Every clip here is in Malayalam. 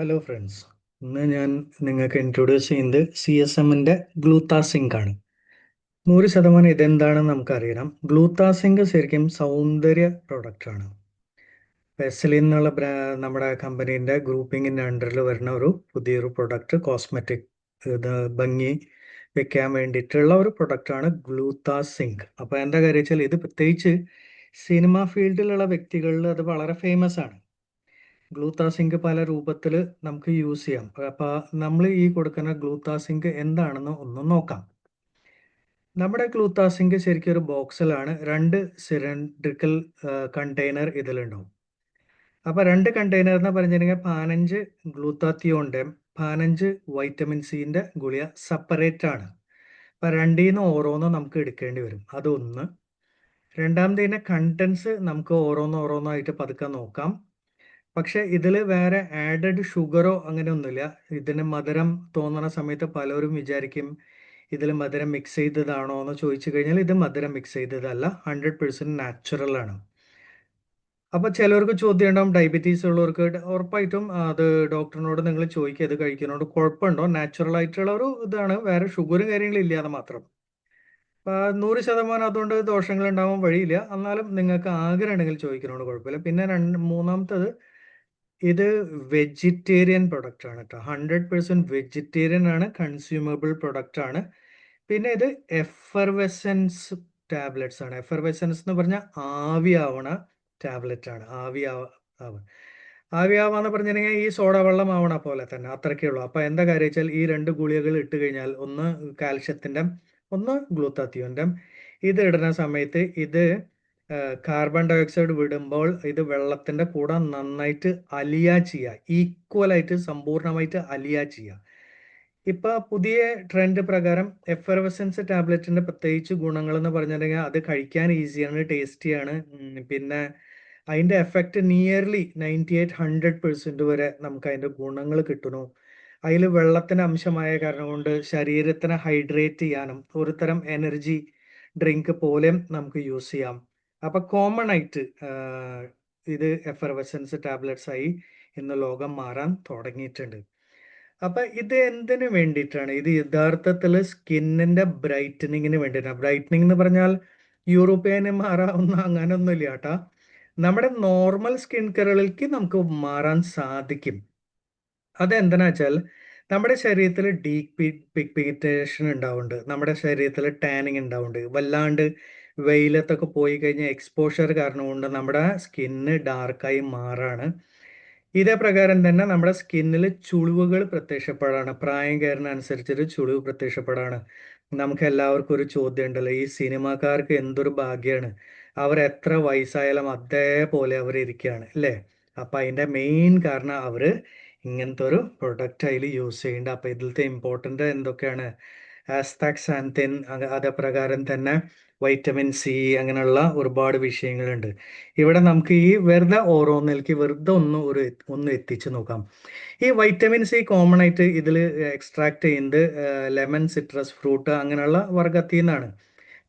ഹലോ ഫ്രണ്ട്സ് ഇന്ന് ഞാൻ നിങ്ങൾക്ക് ഇൻട്രൊഡ്യൂസ് ചെയ്യുന്നത് സി എസ് എമ്മിന്റെ ഗ്ലൂത്താസിങ്ക് ആണ്. നൂറ് ശതമാനം ഇതെന്താണെന്ന് നമുക്കറിയണം. ഗ്ലൂത്താസിങ്ക് ശരിക്കും സൗന്ദര്യ പ്രൊഡക്റ്റാണ് വെസലിൻ എന്നുള്ള നമ്മുടെ കമ്പനീന്റെ ഗ്രൂപ്പിങ്ങിന്റെ അണ്ടറിൽ വരുന്ന ഒരു പുതിയൊരു പ്രൊഡക്റ്റ് കോസ്മെറ്റിക് ഇത് ഭംഗി വെക്കാൻ വേണ്ടിയിട്ടുള്ള ഒരു പ്രൊഡക്റ്റാണ് ഗ്ലൂത്താസിങ്ക് അപ്പോൾ എന്താ കാര്യം വെച്ചാൽ ഇത് പ്രത്യേകിച്ച് സിനിമ ഫീൽഡിലുള്ള വ്യക്തികളിൽ അത് വളരെ ഫേമസ് ആണ്. ഗ്ലൂത്താസിങ്ക് പല രൂപത്തിൽ നമുക്ക് യൂസ് ചെയ്യാം. അപ്പോൾ നമ്മൾ ഈ കൊടുക്കുന്ന ഗ്ലൂത്താസിങ്ക് എന്താണെന്ന് ഒന്ന് നോക്കാം. നമ്മുടെ ഗ്ലൂത്താസിങ്ക് ശരിക്കും ഒരു ബോക്സിലാണ്. രണ്ട് സിലിണ്ടറിക്കൽ കണ്ടെയ്നർ ഇതിലുണ്ടാവും. അപ്പോൾ രണ്ട് കണ്ടെയ്നർ എന്ന് പറഞ്ഞിട്ടുണ്ടെങ്കിൽ പതിനഞ്ച് ഗ്ലൂത്താത്തിയോന്റെ പതിനഞ്ച് വൈറ്റമിൻ സിന്റെ ഗുളിക സെപ്പറേറ്റ് ആണ് അപ്പം രണ്ടിൽ നിന്ന് ഓരോന്നും നമുക്ക് എടുക്കേണ്ടി വരും. അതൊന്ന്. രണ്ടാമത്തേതിന്റെ കണ്ടൻസ് നമുക്ക് ഓരോന്ന് ഓരോന്നായിട്ട് പതുക്കെ നോക്കാം. പക്ഷെ ഇതിൽ വേറെ ആഡഡ് ഷുഗറോ അങ്ങനെ ഒന്നുമില്ല ഇതിന് മധുരം തോന്നുന്ന സമയത്ത് പലരും വിചാരിക്കും ഇതിൽ മധുരം മിക്സ് ചെയ്തതാണോ എന്ന് ചോദിച്ചു കഴിഞ്ഞാൽ ഇത് മധുരം മിക്സ് ചെയ്തതല്ല ഹൺഡ്രഡ് പെർസെന്റ് നാച്ചുറൽ ആണ്. അപ്പോൾ ചിലവർക്ക് ചോദ്യം ഉണ്ടാവും ഡയബറ്റീസ് ഉള്ളവർക്ക്. ഉറപ്പായിട്ടും അത് ഡോക്ടറിനോട് നിങ്ങൾ ചോദിക്കുക ഇത് കഴിക്കുന്നതുകൊണ്ട് കുഴപ്പമുണ്ടോ? നാച്ചുറൽ ആയിട്ടുള്ള ഒരു ഇതാണ് വേറെ ഷുഗറും കാര്യങ്ങളും ഇല്ലാതെ മാത്രം. നൂറ് ശതമാനം അതുകൊണ്ട് ദോഷങ്ങൾ ഉണ്ടാവാൻ വഴിയില്ല. എന്നാലും നിങ്ങൾക്ക് ആഗ്രഹമുണ്ടെങ്കിൽ ചോദിക്കുന്നതുകൊണ്ട് കുഴപ്പമില്ല. പിന്നെ രണ്ട് മൂന്നാമത്തത് ഇത് വെജിറ്റേറിയൻ പ്രൊഡക്റ്റ് ആണ് കേട്ടോ ഹൺഡ്രഡ് പെർസെന്റ് വെജിറ്റേറിയൻ ആണ് കൺസ്യൂമബിൾ പ്രൊഡക്റ്റ് ആണ്. പിന്നെ ഇത് എഫർവെസൻസ് ടാബ്ലറ്റ്സ് ആണ്. എഫർവെസൻസ് എന്ന് പറഞ്ഞാൽ ആവിയാവണ ടാബ്ലറ്റ് ആണ്. ആവിയാവ ആവിയാവാന്ന് പറഞ്ഞിട്ടുണ്ടെങ്കിൽ ഈ സോഡ വെള്ളം ആവണ പോലെ തന്നെ അത്രയ്ക്കേ ഉള്ളൂ. അപ്പോൾ എന്താ കാര്യം വെച്ചാൽ ഈ രണ്ട് ഗുളികകൾ ഇട്ട് കഴിഞ്ഞാൽ ഒന്ന് കാൽഷ്യത്തിന്റെ ഒന്ന് ഗ്ലൂത്താത്തിയോന്റെ ഇത് ഇടുന്ന സമയത്ത് ഇത് കാർബൺ ഡയോക്സൈഡ് വിടുമ്പോൾ ഇത് വെള്ളത്തിന്റെ കൂടെ നന്നായിട്ട് അലിയ ചെയ്യുക ഈക്വലായിട്ട് സമ്പൂർണമായിട്ട് അലിയ ചെയ്യുക ഇപ്പൊ പുതിയ ട്രെൻഡ് പ്രകാരം എഫർവസൻസ് ടാബ്ലറ്റിന്റെ പ്രത്യേകിച്ച് ഗുണങ്ങൾ എന്ന് പറഞ്ഞിട്ടുണ്ടെങ്കിൽ അത് കഴിക്കാൻ ഈസിയാണ് ടേസ്റ്റിയാണ് പിന്നെ അതിന്റെ effect nearly ninety eight hundred percent വരെ നമുക്ക് അതിന്റെ ഗുണങ്ങൾ കിട്ടുന്നു അതിൽ വെള്ളത്തിന് അംശമായ കാരണം കൊണ്ട് ശരീരത്തിനെ ഹൈഡ്രേറ്റ് ചെയ്യാനും ഒരു തരം എനർജി ഡ്രിങ്ക് പോലെയും നമുക്ക് യൂസ് ചെയ്യാം. അപ്പൊ കോമൺ ആയിട്ട് ഇത് എഫർവസൻസ് ടാബ്ലറ്റ്സ് ആയി ഇന്ന് ലോകം മാറാൻ തുടങ്ങിയിട്ടുണ്ട്. അപ്പൊ ഇത് എന്തിനു വേണ്ടിയിട്ടാണ്? ഇത് യഥാർത്ഥത്തിൽ സ്കിന്നിന്റെ ബ്രൈറ്റനിങ്ങിന് വേണ്ടിയിട്ടാണ്. ബ്രൈറ്റനിങ് എന്ന് പറഞ്ഞാൽ യൂറോപ്യന് മാറാവുന്ന അങ്ങനെയൊന്നുമില്ല കേട്ടാ. നമ്മുടെ നോർമൽ സ്കിൻ കെയറുകൾക്ക് നമുക്ക് മാറാൻ സാധിക്കും. അതെന്താണെന്ന് വെച്ചാൽ നമ്മുടെ ശരീരത്തിൽ ഡീപ് പിഗ്മെന്റേഷൻ ഉണ്ടാവുന്നുണ്ട്. നമ്മുടെ ശരീരത്തിൽ ടാനിങ് ഉണ്ടാവുന്നുണ്ട്. വല്ലാണ്ട് വെയിലത്തൊക്കെ പോയി കഴിഞ്ഞാൽ എക്സ്പോഷർ കാരണം കൊണ്ട് നമ്മുടെ സ്കിന്ന് ഡാർക്കായി മാറാണ്. ഇതേ പ്രകാരം തന്നെ നമ്മുടെ സ്കിന്നിൽ ചുളിവുകൾ പ്രത്യക്ഷപ്പെടാണ്. പ്രായം കയറുന്നതനുസരിച്ചൊരു ചുളിവ് പ്രത്യക്ഷപ്പെടാണ്. നമുക്ക് എല്ലാവർക്കും ഒരു ചോദ്യം ഉണ്ടല്ലോ ഈ സിനിമാക്കാർക്ക് എന്തൊരു ഭാഗ്യമാണ് അവർ എത്ര വയസ്സായാലും അതേപോലെ അവർ ഇരിക്കുകയാണ് അല്ലേ? അപ്പം അതിന്റെ മെയിൻ കാരണം അവർ ഇങ്ങനത്തെ ഒരു പ്രൊഡക്റ്റ് അതിൽ യൂസ് ചെയ്യുന്നുണ്ട്. അപ്പം ഇതിലത്തെ ഇമ്പോർട്ടന്റ് എന്തൊക്കെയാണ്? ആസ്താക്സ് ആൻഡ് തെൻ അതേപ്രകാരം തന്നെ വൈറ്റമിൻ സി അങ്ങനെയുള്ള ഒരുപാട് വിഷയങ്ങളുണ്ട്. ഇവിടെ നമുക്ക് ഈ വെറുതെ ഓരോന്നിലേക്ക് വെറുതെ ഒന്ന് ഒരു ഒന്ന് എത്തിച്ച് നോക്കാം. ഈ വൈറ്റമിൻ സി കോമൺ ആയിട്ട് ഇതിൽ എക്സ്ട്രാക്ട് ചെയ്യുന്നത് ലെമൺ സിട്രസ് ഫ്രൂട്ട് അങ്ങനെയുള്ള വർഗത്തിൽ നിന്നാണ്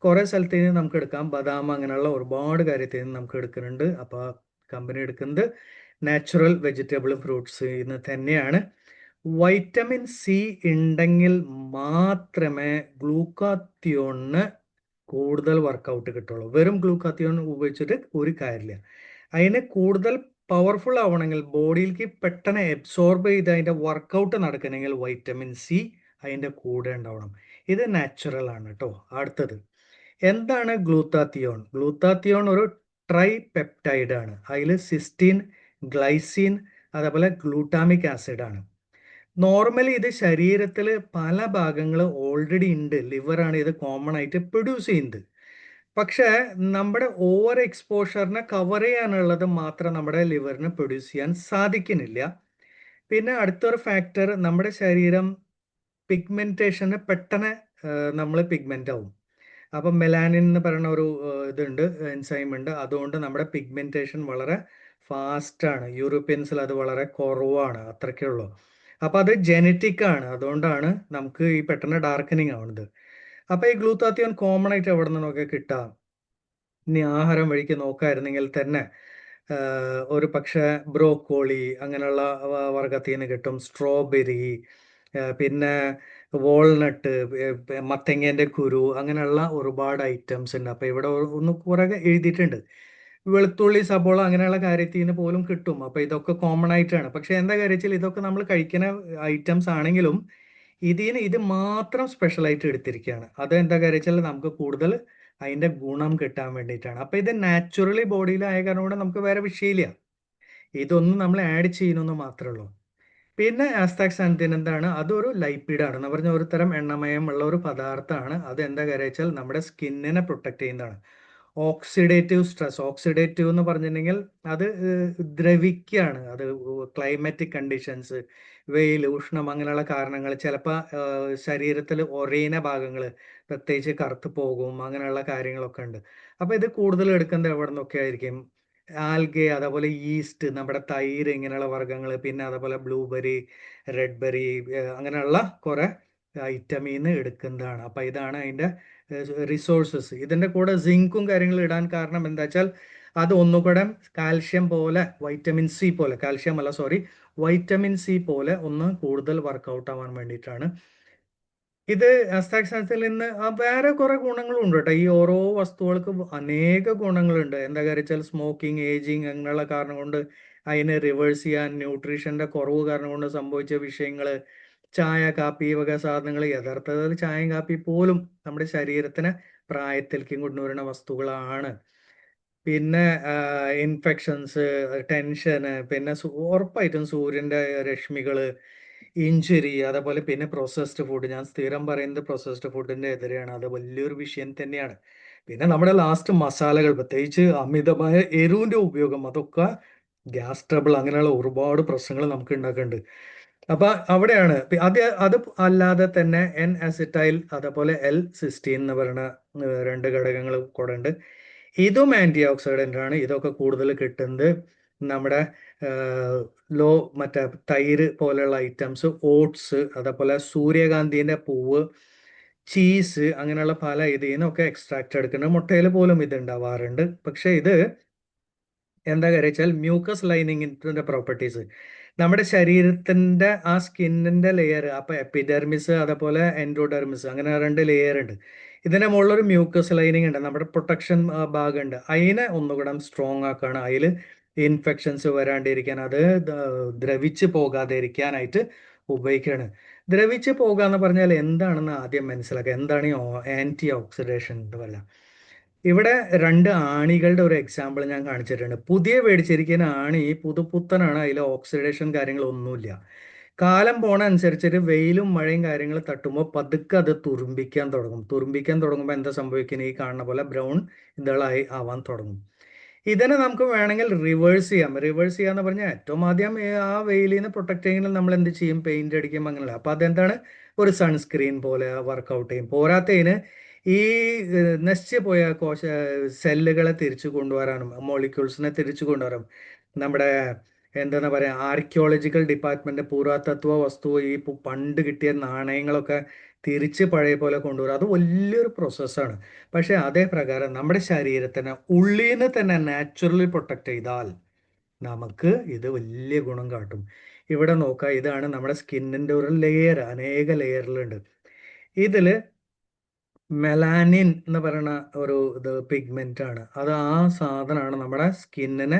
കുറേ സ്ഥലത്ത് നിന്ന് നമുക്ക് എടുക്കാം. ബദാം അങ്ങനെയുള്ള ഒരുപാട് കാര്യത്തിൽ നിന്ന് നമുക്ക് എടുക്കുന്നുണ്ട്. അപ്പോൾ കമ്പനി എടുക്കുന്നത് നാച്ചുറൽ വെജിറ്റബിൾ ഫ്രൂട്ട്സ് ഇന്ന് തന്നെയാണ്. വൈറ്റമിൻ സി ഉണ്ടെങ്കിൽ മാത്രമേ ഗ്ലൂക്കാത്തിയോണിന് കൂടുതൽ വർക്കൗട്ട് കിട്ടുള്ളൂ. വെറും ഗ്ലൂക്കാത്തിയോൺ ഉപയോഗിച്ചിട്ട് ഒരു കാര്യമില്ല. അതിന് കൂടുതൽ പവർഫുൾ ആവണമെങ്കിൽ ബോഡിയിലേക്ക് പെട്ടെന്ന് എബ്സോർബ് ചെയ്ത് അതിന്റെ വർക്കൗട്ട് നടക്കണമെങ്കിൽ വൈറ്റമിൻ സി അതിന്റെ കൂടെ ഉണ്ടാവണം. ഇത് നാച്ചുറൽ ആണ് കേട്ടോ അടുത്തത്. എന്താണ് ഗ്ലൂത്താത്തിയോൺ ഗ്ലൂത്താത്തിയോൺ ഒരു ട്രൈ പെപ്റ്റൈഡ് ആണ്. അതിൽ സിസ്റ്റീൻ ഗ്ലൈസിൻ അതേപോലെ ഗ്ലൂട്ടാമിക് ആസിഡ് ആണ്. നോർമലി ഇത് ശരീരത്തിൽ പല ഭാഗങ്ങൾ ഓൾറെഡി ഉണ്ട് ലിവറാണ് ഇത് കോമൺ ആയിട്ട് പ്രൊഡ്യൂസ് ചെയ്യുന്നത്. പക്ഷേ നമ്മുടെ ഓവർ എക്സ്പോഷറിനെ കവർ ചെയ്യാനുള്ളത് മാത്രം നമ്മുടെ ലിവറിന് പ്രൊഡ്യൂസ് ചെയ്യാൻ സാധിക്കുന്നില്ല. പിന്നെ അടുത്തൊരു ഫാക്ടർ നമ്മുടെ ശരീരം പിഗ്മെന്റേഷന് പെട്ടെന്ന് നമ്മൾ പിഗ്മെന്റ് ആവും. അപ്പം മെലാനിൻ എന്ന് പറയുന്ന ഒരു ഇതുണ്ട് എൻസൈം ഉണ്ട്. അതുകൊണ്ട് നമ്മുടെ പിഗ്മെന്റേഷൻ വളരെ ഫാസ്റ്റ് ആണ്. യൂറോപ്യൻസിൽ അത് വളരെ കുറവാണ്. അത്രയ്ക്കേ ഉള്ളൂ. അപ്പൊ അത് ജനറ്റിക് ആണ്. അതുകൊണ്ടാണ് നമുക്ക് ഈ പെട്ടെന്ന് ഡാർക്കനിങ് ആവുന്നത്. അപ്പൊ ഈ ഗ്ലൂത്താത്തിയോൺ കോമൺ ആയിട്ട് എവിടെ നിന്നൊക്കെ കിട്ടാം. ഇനി ആഹാരം വഴിക്ക് നോക്കായിരുന്നെങ്കിൽ തന്നെ ഒരു പക്ഷെ ബ്രോക്കോളി അങ്ങനെയുള്ള വർഗത്തിൽ നിന്ന് കിട്ടും. സ്ട്രോബെറി പിന്നെ വാൾനട്ട് മത്തങ്ങേന്റെ കുരു അങ്ങനെയുള്ള ഒരുപാട് ഐറ്റംസ് ഉണ്ട്. അപ്പോൾ ഇവിടെ ഒന്ന് കുറേ എഴുതിയിട്ടുണ്ട്. വെളുത്തുള്ളി സബോള അങ്ങനെയുള്ള കാര്യത്തിൽ നിന്ന് പോലും കിട്ടും. അപ്പൊ ഇതൊക്കെ കോമൺ ആയിട്ടാണ്. പക്ഷെ എന്താ കാര്യത്തിൽ ഇതൊക്കെ നമ്മൾ കഴിക്കുന്ന ഐറ്റംസ് ആണെങ്കിലും ഇതിന് ഇത് മാത്രം സ്പെഷ്യൽ ആയിട്ട് എടുത്തിരിക്കുകയാണ് അത് എന്താ കാര്യത്തിൽ നമുക്ക് കൂടുതൽ അതിന്റെ ഗുണം കിട്ടാൻ വേണ്ടിയിട്ടാണ്. അപ്പൊ ഇത് നാച്ചുറലി ബോഡിയിൽ ആയ കാരണം കൊണ്ട് നമുക്ക് വേറെ വിഷയമില്ല. ഇതൊന്നും നമ്മൾ ആഡ് ചെയ്യുന്നു മാത്രമേ ഉള്ളൂ. പിന്നെ ആസ്താക്സ് എന്താണ്? അതൊരു ലൈപ്പിഡാണ് എന്ന് പറഞ്ഞ ഒരു തരം എണ്ണമയം ഉള്ള ഒരു പദാർത്ഥമാണ്. അത് എന്താ കാര്യം വെച്ചാൽ നമ്മുടെ സ്കിന്നിനെ പ്രൊട്ടക്ട് ചെയ്യുന്നതാണ്. ഓക്സിഡേറ്റീവ് സ്ട്രെസ് ഓക്സിഡേറ്റീവ് എന്ന് പറഞ്ഞിട്ടുണ്ടെങ്കിൽ അത് ദ്രവിക്കുകയാണ് അത് ക്ലൈമാറ്റിക് കണ്ടീഷൻസ് വെയിൽ ഉഷ്ണം അങ്ങനെയുള്ള കാരണങ്ങൾ ചിലപ്പോൾ ശരീരത്തിൽ ഒരേന ഭാഗങ്ങൾ പ്രത്യേകിച്ച് കറുത്ത് പോകും അങ്ങനെയുള്ള കാര്യങ്ങളൊക്കെ ഉണ്ട്. അപ്പോൾ ഇത് കൂടുതൽ എടുക്കുന്നത് എവിടെ നിന്നൊക്കെ ആയിരിക്കും? ആൽഗെ അതേപോലെ ഈസ്റ്റ് നമ്മുടെ തൈര് ഇങ്ങനെയുള്ള വർഗങ്ങൾ പിന്നെ അതേപോലെ ബ്ലൂബെറി റെഡ് ബെറി അങ്ങനെയുള്ള കുറേ നിന്ന് എടുക്കുന്നതാണ്. അപ്പം ഇതാണ് അതിന്റെ റിസോഴ്സസ് ഇതിന്റെ കൂടെ സിങ്കും കാര്യങ്ങളും ഇടാൻ കാരണം എന്താ വെച്ചാൽ അത് ഒന്നുകൂടെ കാൽഷ്യം പോലെ വൈറ്റമിൻ സി പോലെ കാൽഷ്യം അല്ല സോറി വൈറ്റമിൻ സി പോലെ ഒന്ന് കൂടുതൽ വർക്കൗട്ട് ആവാൻ വേണ്ടിയിട്ടാണ്. ഇത് അസ്താക്സാനത്തിൽ നിന്ന് വേറെ കുറെ ഗുണങ്ങളും ഉണ്ട് കേട്ടോ. ഈ ഓരോ വസ്തുക്കൾക്ക് അനേക ഗുണങ്ങളുണ്ട്. എന്താ കാര്യം സ്മോക്കിംഗ് ഏജിങ് അങ്ങനെയുള്ള കാരണം കൊണ്ട് അതിനെ റിവേഴ്സ് ചെയ്യാൻ ന്യൂട്രീഷന്റെ കുറവ് കാരണം കൊണ്ട് സംഭവിച്ച വിഷയങ്ങൾ ചായ കാപ്പി വക സാധനങ്ങൾ യഥാർത്ഥത്തിൽ ചായയും കാപ്പി പോലും നമ്മുടെ ശരീരത്തിന് പ്രായത്തിലേക്ക് കൊണ്ടുവരുന്ന വസ്തുക്കളാണ്. പിന്നെ ഇൻഫെക്ഷൻസ് ടെൻഷന് പിന്നെ ഉറപ്പായിട്ടും സൂര്യന്റെ രശ്മികൾ ഇഞ്ചുറി അതേപോലെ പിന്നെ പ്രോസസ്ഡ് ഫുഡ് ഞാൻ സ്ഥിരം പറയുന്നത് പ്രോസസ്ഡ് ഫുഡിന്റെ എതിരെയാണ്. അത് വലിയൊരു വിഷയം തന്നെയാണ്. പിന്നെ നമ്മുടെ ലാസ്റ്റ് മസാലകൾ പ്രത്യേകിച്ച് അമിതമായ എരിവിന്റെ ഉപയോഗം അതൊക്കെ ഗ്യാസ് ട്രബിൾ അങ്ങനെയുള്ള ഒരുപാട് പ്രശ്നങ്ങൾ നമുക്ക് ഉണ്ടാക്കുന്നുണ്ട്. അപ്പൊ അവിടെയാണ്. അത് അത് അല്ലാതെ തന്നെ എൻ അസിറ്റൈൽ അതേപോലെ എൽ സിസ്റ്റീൻ എന്ന് പറയുന്ന രണ്ട് ഘടകങ്ങൾ കൂടെ ഉണ്ട്. ഇതും ആന്റി ഓക്സിഡന്റ് ആണ്. ഇതൊക്കെ കൂടുതൽ കിട്ടുന്നത് നമ്മുടെ ലോ മറ്റേ തൈര് പോലെയുള്ള ഐറ്റംസ് ഓട്സ് അതേപോലെ സൂര്യകാന്തിന്റെ പൂവ് ചീസ് അങ്ങനെയുള്ള പല ഇതിൽ നിന്നൊക്കെ എക്സ്ട്രാക്ട് എടുക്കുന്നത് മുട്ടയിൽ പോലും ഇത് ഉണ്ടാവാറുണ്ട്. പക്ഷെ ഇത് എന്താ കാര്യം വെച്ചാൽ മ്യൂക്കസ് ലൈനിങ്ങിന്റെ പ്രോപ്പർട്ടീസ് നമ്മുടെ ശരീരത്തിന്റെ ആ സ്കിന്നിന്റെ ലെയർ അപ്പൊ എപ്പിഡെർമിസ് അതേപോലെ എൻഡോഡെർമിസ് അങ്ങനെ രണ്ട് ലെയർ ഉണ്ട്. ഇതിന്റെ ഒരു മ്യൂക്കസ് ലൈനിങ് ഉണ്ട്. നമ്മുടെ പ്രൊട്ടക്ഷൻ ഭാഗമുണ്ട്. അതിനെ ഒന്നുകൂടെ സ്ട്രോങ് ആക്കാണ്. അതിൽ ഇൻഫെക്ഷൻസ് വരാണ്ടിരിക്കാൻ അത് ദ്രവിച്ച് പോകാതെ ഇരിക്കാനായിട്ട് ഉപയോഗിക്കുകയാണ്. ദ്രവിച്ച് പോകുക എന്ന് പറഞ്ഞാൽ എന്താണെന്ന് ആദ്യം മനസ്സിലാക്കുക. എന്താണ് ഈ ആന്റി ഓക്സിഡേഷൻ വല്ല ഇവിടെ രണ്ട് ആണികളുടെ ഒരു എക്സാമ്പിൾ ഞാൻ കാണിച്ചിട്ടുണ്ട്. പുതിയ മേടിച്ചിരിക്കുന്ന ആണി പുതുപുത്തനാണ്. അതിൽ ഓക്സിഡേഷൻ കാര്യങ്ങളൊന്നുമില്ല. കാലം പോണ അനുസരിച്ചിട്ട് വെയിലും മഴയും കാര്യങ്ങൾ തട്ടുമ്പോൾ പതുക്കെ അത് തുരുമ്പിക്കാൻ തുടങ്ങും. തുരുമ്പിക്കാൻ തുടങ്ങുമ്പോൾ എന്താ സംഭവിക്കുന്നത്? ഈ കാണുന്ന പോലെ ബ്രൗൺ ഇതളായി ആവാൻ തുടങ്ങും. ഇതിനെ നമുക്ക് വേണമെങ്കിൽ റിവേഴ്സ് ചെയ്യാം. റിവേഴ്സ് ചെയ്യാന്ന് പറഞ്ഞാൽ ഏറ്റവും ആദ്യം ആ വെയിലിൽ നിന്ന് പ്രൊട്ടക്ട് ചെയ്യണമെങ്കിൽ നമ്മൾ എന്ത് ചെയ്യും? പെയിന്റ് അടിക്കും അങ്ങനെയല്ല അപ്പൊ അതെന്താണ്? ഒരു സൺസ്ക്രീൻ പോലെ വർക്കൗട്ട് ചെയ്യും. പോരാത്തതിന് ഈ നശിച്ചു പോയ കോശ സെല്ലുകളെ തിരിച്ചു കൊണ്ടുവരാനും മോളിക്യൂൾസിനെ തിരിച്ചു കൊണ്ടുവരാനും നമ്മുടെ എന്താണ് പറയുക ആർക്കിയോളജിക്കൽ ഡിപ്പാർട്ട്മെന്റ് പുരാതത്വ വസ്തു ഈ പണ്ട് കിട്ടിയ നാണയങ്ങളൊക്കെ തിരിച്ച് പഴയ പോലെ കൊണ്ടുവരും അത് വലിയൊരു പ്രോസസ്സാണ് പക്ഷേ അതേ പ്രകാരം നമ്മുടെ ശരീരത്തിന് ഉള്ളിൽ നിന്ന് തന്നെ നാച്ചുറലി പ്രൊട്ടക്ട് ചെയ്താൽ നമുക്ക് ഇത് വലിയ ഗുണം കാട്ടും. ഇവിടെ നോക്കുക ഇതാണ് നമ്മുടെ സ്കിന്നിന്റെ ഒരു ലെയർ അനേക ലെയറിലുണ്ട് ഇതിൽ മെലാനിൻ എന്ന് പറയുന്ന ഒരു ഇത് പിഗ്മെന്റ് ആണ്. അത് ആ സാധനമാണ് നമ്മുടെ സ്കിന്നിന്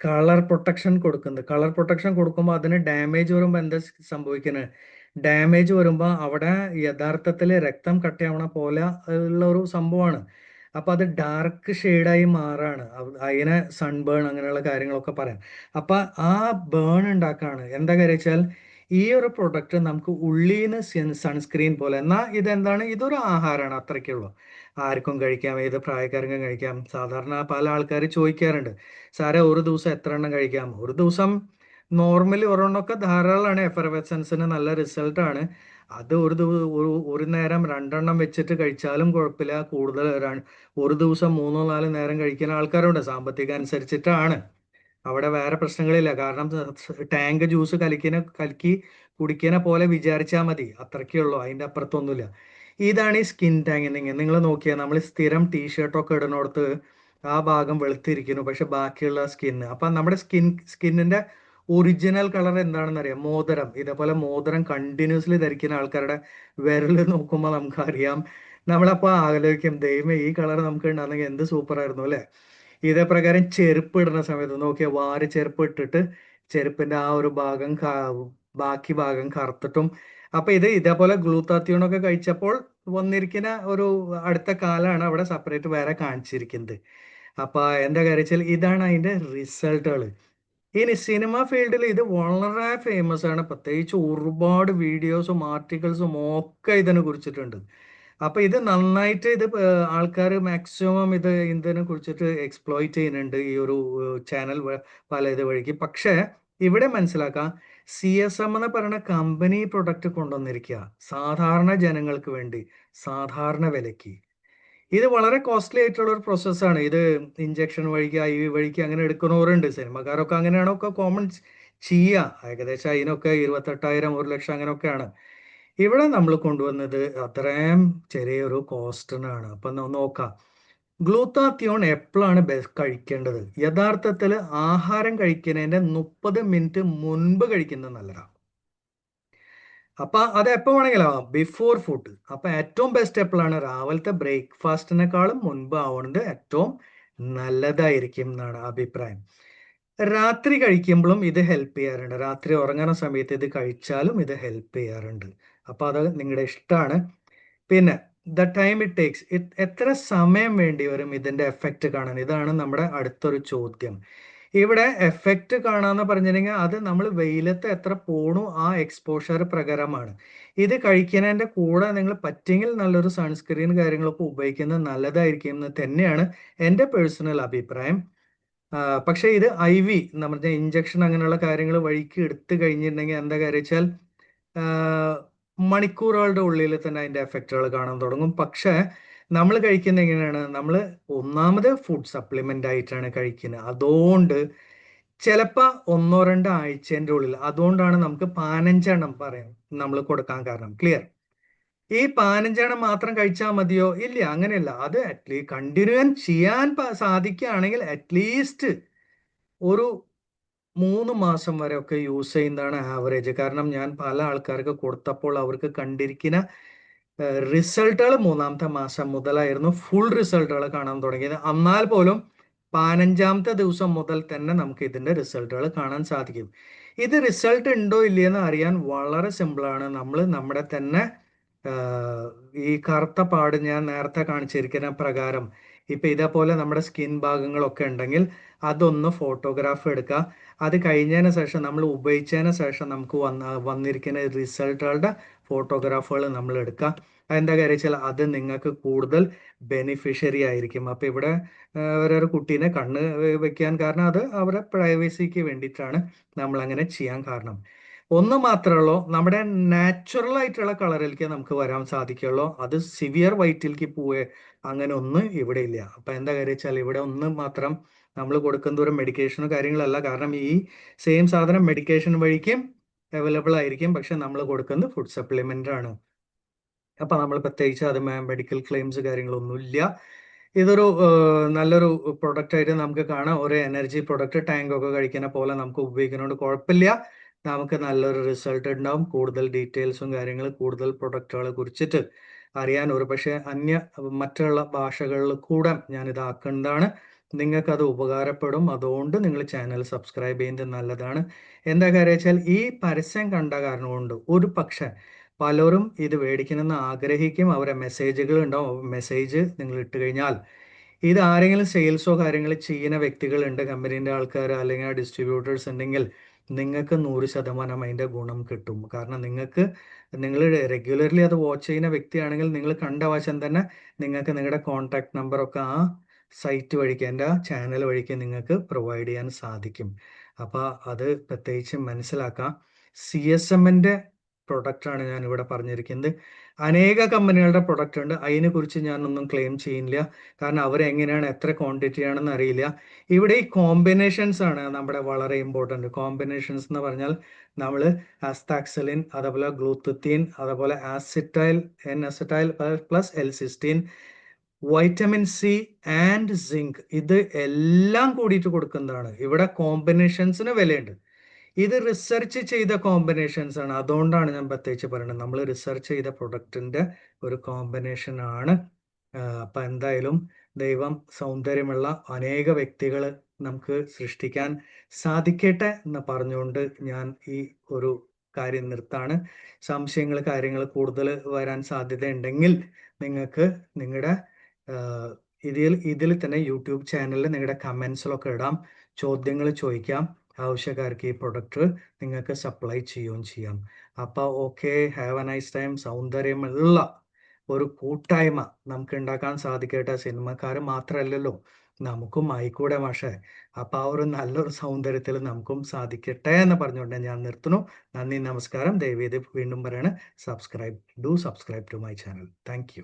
കളർ പ്രൊട്ടക്ഷൻ കൊടുക്കുന്നത്. കളർ പ്രൊട്ടക്ഷൻ കൊടുക്കുമ്പോൾ അതിന് ഡാമേജ് വരുമ്പോൾ എന്താ സംഭവിക്കുന്നത് ഡാമേജ് വരുമ്പോൾ അവിടെ യഥാർത്ഥത്തിൽ രക്തം കട്ടയാവണ പോലെ ഉള്ള ഒരു സംഭവമാണ്. അപ്പൊ അത് ഡാർക്ക് ഷെയ്ഡായി മാറാണ്. അതിനെ സൺബേൺ അങ്ങനെയുള്ള കാര്യങ്ങളൊക്കെ പറയാം അപ്പൊ ആ ബേൺ ഉണ്ടാക്കാണ്. എന്താ കാര്യം വെച്ചാൽ ഈ ഒരു പ്രൊഡക്റ്റ് നമുക്ക് ഉള്ളിന്ന് സൺസ്ക്രീൻ പോലെ. എന്നാൽ ഇതെന്താണ്? ഇതൊരു ആഹാരമാണ് അത്രയ്ക്കുള്ളൂ. ആർക്കും കഴിക്കാം ഏത് പ്രായക്കാർക്കും കഴിക്കാം. സാധാരണ പല ആൾക്കാർ ചോദിക്കാറുണ്ട്. സാറേ ഒരു ദിവസം എത്ര എണ്ണം കഴിക്കാം? ഒരു ദിവസം നോർമലി ഒരെണ്ണമൊക്കെ ധാരാളമാണ്. എഫർവെസൻസിന് നല്ല റിസൾട്ടാണ്. അത് ഒരു ഒരു ഒരു നേരം രണ്ടെണ്ണം വെച്ചിട്ട് കഴിച്ചാലും കുഴപ്പമില്ല. കൂടുതൽ ഒരു ദിവസം മൂന്നോ നാലോ നേരം കഴിക്കുന്ന ആൾക്കാരുണ്ട്. സാമ്പത്തികം അനുസരിച്ചിട്ടാണ് അവിടെ വേറെ പ്രശ്നങ്ങളില്ല. കാരണം ടാങ്ക് ജ്യൂസ് കലിക്കുന്ന കലക്കി കുടിക്കുന്ന പോലെ വിചാരിച്ചാൽ മതി. അത്രയ്ക്കേ ഉള്ളൂ. അതിന്റെ അപ്പുറത്തൊന്നുമില്ല. ഇതാണ് ഈ സ്കിൻ ടാങ്കിങ്. നിങ്ങൾ നോക്കിയാൽ നമ്മൾ സ്ഥിരം ടീഷർട്ടൊക്കെ ഇടുന്നിടത്ത് ആ ഭാഗം വെളുത്തിരിക്കുന്നു. പക്ഷെ ബാക്കിയുള്ള സ്കിന്ന് അപ്പൊ നമ്മുടെ സ്കിൻ സ്കിന്നിന്റെ ഒറിജിനൽ കളർ എന്താണെന്ന് അറിയാം മോതിരം. ഇതേപോലെ മോതിരം കണ്ടിന്യൂസ്ലി ധരിക്കുന്ന ആൾക്കാരുടെ വിരൽ നോക്കുമ്പോൾ നമുക്കറിയാം. നമ്മളപ്പോൾ ആലോചിക്കും ദൈവം ഈ കളർ നമുക്ക് ഉണ്ടാകുന്നെങ്കിൽ എന്ത് സൂപ്പർ ആയിരുന്നു അല്ലേ? ഇതേ പ്രകാരം ചെരുപ്പ് ഇടുന്ന സമയത്ത് നോക്കിയാൽ വാരി ചെരുപ്പ് ഇട്ടിട്ട് ചെരുപ്പിന്റെ ആ ഒരു ഭാഗം ബാക്കി ഭാഗം കറുത്തിട്ടും. അപ്പൊ ഇത് ഇതേപോലെ ഗ്ലൂത്താത്യോണൊക്കെ കഴിച്ചപ്പോൾ വന്നിരിക്കുന്ന ഒരു അടുത്ത കാലാണ് അവിടെ സെപ്പറേറ്റ് വേറെ കാണിച്ചിരിക്കുന്നത്. അപ്പൊ എന്താ കാര്യം ഇതാണ് അതിന്റെ റിസൾട്ടുകൾ ഇനി സിനിമ ഫീൽഡിൽ ഇത് വളരെ ഫേമസ് ആണ്. പ്രത്യേകിച്ച് ഒരുപാട് വീഡിയോസും ആർട്ടിക്കിൾസും ഒക്കെ ഇതിനെ കുറിച്ചിട്ടുണ്ട്. അപ്പൊ ഇത് നന്നായിട്ട് ഇത് ആൾക്കാർ മാക്സിമം ഇത് ഇന്ധനം കുറിച്ചിട്ട് എക്സ്പ്ലോയിറ്റ് ചെയ്യുന്നുണ്ട് ഈ ഒരു ചാനൽ പല ഇത് വഴിക്ക്. പക്ഷേ ഇവിടെ മനസ്സിലാക്കാം സി എസ് എം എന്ന് പറയുന്ന കമ്പനി പ്രൊഡക്റ്റ് കൊണ്ടുവന്നിരിക്കുക സാധാരണ ജനങ്ങൾക്ക് വേണ്ടി സാധാരണ വിലയ്ക്ക്. ഇത് വളരെ കോസ്റ്റ്ലി ആയിട്ടുള്ള ഒരു പ്രോസസ്സാണ് ഇത് ഇഞ്ചക്ഷൻ വഴിക്ക് ഐ വി വഴിക്ക് അങ്ങനെ എടുക്കുന്നവരുണ്ട്. സിനിമക്കാരൊക്കെ അങ്ങനെയാണോ ഒക്കെ കോമൺ ചെയ്യുക ഏകദേശം അതിനൊക്കെ ഇരുപത്തെട്ടായിരം ഒരു ലക്ഷം അങ്ങനെയൊക്കെയാണ്. ഇവിടെ നമ്മൾ കൊണ്ടുവന്നത് അത്രയും ചെറിയൊരു കോസ്റ്റിനാണ്. അപ്പം നോക്കാം. ഗ്ലൂത്താത്തിയോൺ എപ്പോഴാണ് കഴിക്കേണ്ടത്? യഥാർത്ഥത്തിൽ ആഹാരം കഴിക്കുന്നതിന്റെ മുപ്പത് മിനിറ്റ് മുൻപ് കഴിക്കുന്നത് നല്ലതാണ് അപ്പൊ അത് എപ്പോ വേണമെങ്കിലും ബിഫോർ ഫുഡ് അപ്പൊ ഏറ്റവും ബെസ്റ്റ് എപ്പോഴാണ് രാവിലത്തെ ബ്രേക്ക്ഫാസ്റ്റിനേക്കാളും മുൻപ് ആവുന്നത് ഏറ്റവും നല്ലതായിരിക്കും എന്നാണ് അഭിപ്രായം. രാത്രി കഴിക്കുമ്പോഴും ഇത് ഹെൽപ്പ് ചെയ്യാറുണ്ട്. രാത്രി ഉറങ്ങുന്ന സമയത്ത് ഇത് കഴിച്ചാലും ഇത് ഹെൽപ്പ് ചെയ്യാറുണ്ട്. അപ്പൊ അത് നിങ്ങളുടെ ഇഷ്ടമാണ് പിന്നെ ദ ടൈം ഇറ്റ് ടേക്സ് എത്ര സമയം വേണ്ടി വരും ഇതിന്റെ എഫക്റ്റ് കാണാൻ? ഇതാണ് നമ്മുടെ അടുത്തൊരു ചോദ്യം. ഇവിടെ എഫക്റ്റ് കാണാന്ന് പറഞ്ഞിട്ടുണ്ടെങ്കിൽ അത് നമ്മൾ വെയിലത്ത് എത്ര പോണു ആ എക്സ്പോഷർ പ്രകാരമാണ്. ഇത് കഴിക്കുന്നതിന്റെ കൂടെ നിങ്ങൾ പറ്റെങ്കിൽ നല്ലൊരു സൺസ്ക്രീൻ കാര്യങ്ങളൊക്കെ ഉപയോഗിക്കുന്നത് നല്ലതായിരിക്കും എന്ന് തന്നെയാണ് എന്റെ പേഴ്സണൽ അഭിപ്രായം. പക്ഷേ ഇത് ഐ വി നമ്മുടെ ഇഞ്ചക്ഷൻ അങ്ങനെയുള്ള കാര്യങ്ങൾ വഴിക്ക് എടുത്തു കഴിഞ്ഞിട്ടുണ്ടെങ്കിൽ എന്താ കാര്യം വെച്ചാൽ മണിക്കൂറുകളുടെ ഉള്ളിൽ തന്നെ അതിന്റെ എഫക്റ്റുകൾ കാണാൻ തുടങ്ങും. പക്ഷെ നമ്മൾ കഴിക്കുന്ന എങ്ങനെയാണ്? നമ്മൾ ഒന്നാമത് ഫുഡ് സപ്ലിമെന്റ് ആയിട്ടാണ് കഴിക്കുന്നത് അതുകൊണ്ട് ചിലപ്പോൾ ഒന്നോ രണ്ടോ ആഴ്ചേന്റെ ഉള്ളിൽ അതുകൊണ്ടാണ് നമുക്ക് പതിനഞ്ചെണ്ണം പറയാം നമ്മൾ കൊടുക്കാൻ കാരണം. ക്ലിയർ ഈ പതിനഞ്ചെണ്ണം മാത്രം കഴിച്ചാൽ മതിയോ? ഇല്ല അങ്ങനെയല്ല. അത് അറ്റ്ലീസ്റ്റ് കണ്ടിന്യൂ ചെയ്യാൻ സാധിക്കുകയാണെങ്കിൽ അറ്റ്ലീസ്റ്റ് ഒരു മൂന്ന് മാസം വരെ ഒക്കെ യൂസ് ചെയ്യുന്നതാണ് ആവറേജ് കാരണം ഞാൻ പല ആൾക്കാർക്ക് കൊടുത്തപ്പോൾ അവർക്ക് കണ്ടിരിക്കുന്ന റിസൾട്ടുകൾ മൂന്നാമത്തെ മാസം മുതലായിരുന്നു ഫുൾ റിസൾട്ടുകൾ കാണാൻ തുടങ്ങിയത്. എന്നാൽ പോലും പതിനഞ്ചാമത്തെ ദിവസം മുതൽ തന്നെ നമുക്ക് ഇതിന്റെ റിസൾട്ടുകൾ കാണാൻ സാധിക്കും. ഇത് റിസൾട്ട് ഉണ്ടോ ഇല്ലയെന്ന് അറിയാൻ വളരെ സിമ്പിളാണ് നമ്മൾ നമ്മുടെ തന്നെ ഈ കറുത്ത പാട് ഞാൻ നേരത്തെ കാണിച്ചിരിക്കുന്ന പ്രകാരം ഇപ്പൊ ഇതേപോലെ നമ്മുടെ സ്കിൻ ഭാഗങ്ങളൊക്കെ ഉണ്ടെങ്കിൽ അതൊന്ന് ഫോട്ടോഗ്രാഫ് എടുക്കുക അത് കഴിഞ്ഞതിന് ശേഷം നമ്മൾ ഉപയോഗിച്ചതിന് ശേഷം നമുക്ക് വന്ന വന്നിരിക്കുന്ന റിസൾട്ടുകളുടെ ഫോട്ടോഗ്രാഫുകൾ നമ്മൾ എടുക്കുക അതെന്താ കാര്യം വെച്ചാൽ അത് നിങ്ങൾക്ക് കൂടുതൽ ബെനിഫിഷ്യറി ആയിരിക്കും. അപ്പൊ ഇവിടെ ഓരോ കുട്ടീനെ കണ്ണ് വെക്കാൻ കാരണം അത് അവരുടെ പ്രൈവസിക്ക് വേണ്ടിയിട്ടാണ് നമ്മൾ അങ്ങനെ ചെയ്യാൻ കാരണം. ഒന്ന് മാത്രമുള്ളൂ നമ്മുടെ നാച്ചുറൽ ആയിട്ടുള്ള കളറിലേക്ക് നമുക്ക് വരാൻ സാധിക്കുള്ളൂ അത് സിവിയർ വൈറ്റിലേക്ക് പോവേ അങ്ങനെ ഒന്നും ഇവിടെ ഇല്ല. അപ്പൊ എന്താ കാര്യം വെച്ചാൽ ഇവിടെ ഒന്ന് മാത്രം നമ്മൾ കൊടുക്കുന്ന ഒരു മെഡിക്കേഷനോ കാര്യങ്ങളല്ല. കാരണം ഈ സെയിം സാധനം മെഡിക്കേഷൻ വഴിക്കും അവൈലബിൾ ആയിരിക്കും. പക്ഷെ നമ്മൾ കൊടുക്കുന്നത് ഫുഡ് സപ്ലിമെന്റ് ആണ്. അപ്പൊ നമ്മൾ പ്രത്യേകിച്ച് അത് മെഡിക്കൽ ക്ലെയിംസ് കാര്യങ്ങളൊന്നുമില്ല ഇതൊരു നല്ലൊരു പ്രൊഡക്റ്റ് ആയിട്ട് നമുക്ക് കാണാം. ഒരു എനർജി പ്രൊഡക്റ്റ് ടാങ്ക് ഒക്കെ കഴിക്കുന്ന പോലെ നമുക്ക് ഉപയോഗിക്കുന്നതുകൊണ്ട് കുഴപ്പമില്ല. നമുക്ക് നല്ലൊരു റിസൾട്ട് ഉണ്ടാവും കൂടുതൽ ഡീറ്റെയിൽസും കാര്യങ്ങളും കൂടുതൽ പ്രൊഡക്റ്റുകളെ കുറിച്ചിട്ട് അറിയാൻ ഒരു പക്ഷേ അന്യ മറ്റുള്ള ഭാഷകളിൽ കൂടെ ഞാൻ ഇതാക്കുന്നതാണ് നിങ്ങൾക്ക് അത് ഉപകാരപ്പെടും. അതുകൊണ്ട് നിങ്ങൾ ചാനൽ സബ്സ്ക്രൈബ് ചെയ്യുന്നത് നല്ലതാണ്. എന്താ കാര്യം വെച്ചാൽ ഈ പരസ്യം കണ്ട കാരണം കൊണ്ട് ഒരു പക്ഷേ പലരും ഇത് മേടിക്കണമെന്ന് ആഗ്രഹിക്കും. അവരെ മെസ്സേജുകൾ ഉണ്ടാവും. മെസ്സേജ് നിങ്ങൾ ഇട്ട് കഴിഞ്ഞാൽ ഇത് ആരെങ്കിലും സെയിൽസോ കാര്യങ്ങൾ ചെയ്യുന്ന വ്യക്തികളുണ്ട് കമ്പനീന്റെ ആൾക്കാർ അല്ലെങ്കിൽ ഡിസ്ട്രിബ്യൂട്ടേഴ്സ് ഉണ്ടെങ്കിൽ നിങ്ങൾക്ക് നൂറ് ശതമാനം അതിന്റെ ഗുണം കിട്ടും. കാരണം നിങ്ങൾക്ക് നിങ്ങൾ റെഗുലർലി അത് വാച്ച് ചെയ്യുന്ന വ്യക്തിയാണെങ്കിൽ നിങ്ങൾ കണ്ട വശം തന്നെ നിങ്ങൾക്ക് നിങ്ങളുടെ കോൺടാക്ട് നമ്പറൊക്കെ ആ സൈറ്റ് വഴിക്ക് എന്റെ ആ ചാനൽ വഴിക്ക് നിങ്ങൾക്ക് പ്രൊവൈഡ് ചെയ്യാൻ സാധിക്കും. അപ്പോൾ അത് പ്രത്യേകിച്ച് മനസ്സിലാക്കാം. സി എസ് എമ്മിന്റെ പ്രൊഡക്റ്റാണ് ഞാൻ ഇവിടെ പറഞ്ഞിരിക്കുന്നത്. അനേക കമ്പനികളുടെ പ്രൊഡക്റ്റ് ഉണ്ട്. അതിനെ അതിനെക്കുറിച്ച് ഞാനൊന്നും ക്ലെയിം ചെയ്യുന്നില്ല കാരണം അവർ എങ്ങനെയാണ് എത്ര ക്വാണ്ടിറ്റി ആണെന്ന് അറിയില്ല. ഇവിടെ ഈ കോമ്പിനേഷൻസ് ആണ് നമ്മുടെ വളരെ ഇമ്പോർട്ടന്റ് കോമ്പിനേഷൻസ് എന്ന് പറഞ്ഞാൽ നമ്മൾ ആസ്താക്സലിൻ അതേപോലെ ഗ്ലൂത്തീൻ അതേപോലെ acetyl N acetyl plus L cysteine vitamin C and zinc ഇത് എല്ലാം കൂടിയിട്ട് കൊടുക്കുന്നതാണ്. ഇവിടെ കോമ്പിനേഷൻസിന് വിലയുണ്ട്. ഇത് റിസർച്ച് ചെയ്ത കോമ്പിനേഷൻസ് ആണ്. അതുകൊണ്ടാണ് ഞാൻ പ്രത്യേകിച്ച് പറയുന്നത് നമ്മൾ റിസർച്ച് ചെയ്ത പ്രൊഡക്റ്റിന്റെ ഒരു കോമ്പിനേഷൻ ആണ്. അപ്പൊ എന്തായാലും ദൈവം സൗന്ദര്യമുള്ള അനേക വ്യക്തികൾ നമുക്ക് സൃഷ്ടിക്കാൻ സാധിക്കട്ടെ എന്ന് പറഞ്ഞുകൊണ്ട് ഞാൻ ഈ ഒരു കാര്യം നിർത്താണ്. സംശയങ്ങൾ കാര്യങ്ങൾ കൂടുതൽ വരാൻ സാധ്യതയുണ്ടെങ്കിൽ നിങ്ങൾക്ക് നിങ്ങളുടെ ഇതിൽ ഇതിൽ തന്നെ യൂട്യൂബ് ചാനലിൽ നിങ്ങളുടെ കമൻസിലൊക്കെ ഇടാം. ചോദ്യങ്ങൾ ചോദിക്കാം. ആവശ്യക്കാർക്ക് ഈ പ്രൊഡക്റ്റ് നിങ്ങൾക്ക് സപ്ലൈ ചെയ്യുകയും ചെയ്യാം. അപ്പോൾ okay have a nice time സൗന്ദര്യമുള്ള ഒരു കൂട്ടായ്മ നമുക്ക് ഉണ്ടാക്കാൻ സാധിക്കട്ടെ സിനിമക്കാർ മാത്രമല്ലല്ലോ നമുക്കും ആയിക്കൂടെ പക്ഷേ അപ്പൊ ആ ഒരു നല്ലൊരു സൗന്ദര്യത്തിൽ നമുക്കും സാധിക്കട്ടെ എന്ന് പറഞ്ഞുകൊണ്ട് ഞാൻ നിർത്തുന്നു. നന്ദി നമസ്കാരം. ദയവേദി വീണ്ടും പറയാണ് subscribe do subscribe to my channel thank